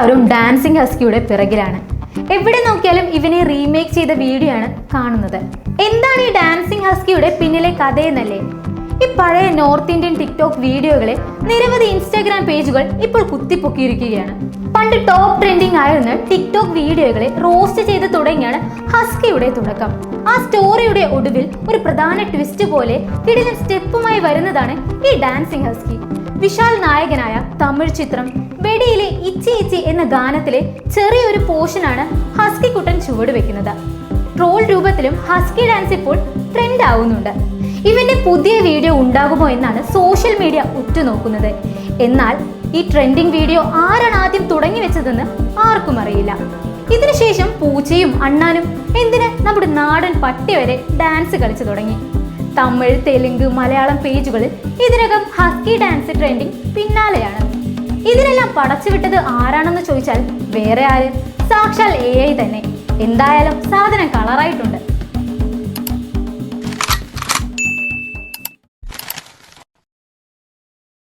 എല്ലാവരും ഡാൻസിങ് ഹസ്കിയുടെ പിറകിലാണ്. എവിടെ നോക്കിയാലും ഇവനെ റീമേക്ക് ചെയ്ത വീഡിയോ ആണ് കാണുന്നത്. എന്താണ് ഈ ഡാൻസിങ് ഹസ്കിയുടെ പിന്നിലെ കഥയെന്നല്ലേ ഈ പഴയ നോർത്ത് ഇന്ത്യൻ ടിക്ടോക്ക് വീഡിയോകളെ നിരവധി ഇൻസ്റ്റാഗ്രാം പേജുകൾ ഇപ്പോൾ കുത്തിപ്പൊക്കിയിരിക്കുകയാണ്. പണ്ട് ടോപ്പ് ട്രെൻഡിങ് ആയിരുന്ന ടിക്ടോക്ക് വീഡിയോകളെ റോസ്റ്റ് ചെയ്ത് തുടങ്ങിയാണ് ഹസ്കിയുടെ തുടക്കം. ആ സ്റ്റോറിയുടെ ഒടുവിൽ ഒരു പ്രധാന ട്വിസ്റ്റ് പോലെ കിടിലൻ സ്റ്റെപ്പുമായി വരുന്നതാണ് ഈ ഡാൻസിങ് ഹസ്കി വിശാൽ നായകനായ തമിഴ് ചിത്രം വെടിയിലെ ഇച്ചി ഇച്ചി എന്ന ഗാനത്തിലെ ചെറിയൊരു പോർഷനാണ് ഹസ്കി കുട്ടൻ ചുവട് വെക്കുന്നത്. ട്രോൾ രൂപത്തിലും ഹസ്കി ഡാൻസ് ഇപ്പോൾ ട്രെൻഡ് ആവുന്നുണ്ട് ഇവന്റെ പുതിയ വീഡിയോ ഉണ്ടാകുമോ എന്നാണ് സോഷ്യൽ മീഡിയ ഉറ്റുനോക്കുന്നത്. എന്നാൽ ഈ ട്രെൻഡിങ് വീഡിയോ ആരാണ് ആദ്യം തുടങ്ങി വെച്ചതെന്ന് ആർക്കും അറിയില്ല. ഇതിനുശേഷം പൂച്ചയും അണ്ണാനും എന്തിന് നമ്മുടെ നാടൻ പട്ടി വരെ ഡാൻസ് കളിച്ചു തുടങ്ങി. തമിഴ് തെലുങ്ക് മലയാളം പേജുകളിൽ ഇതിനകം ഹസ്കി ഡാൻസ് ട്രെൻഡിങ് പിന്നാലെയാണ്. ഇതിനെല്ലാം പടച്ചുവിട്ടത് ആരാണെന്ന് ചോദിച്ചാൽ വേറെ ആര്? സാക്ഷാൽ എ ഐ തന്നെ. എന്തായാലും സാധനം കളറായിട്ടുണ്ട്.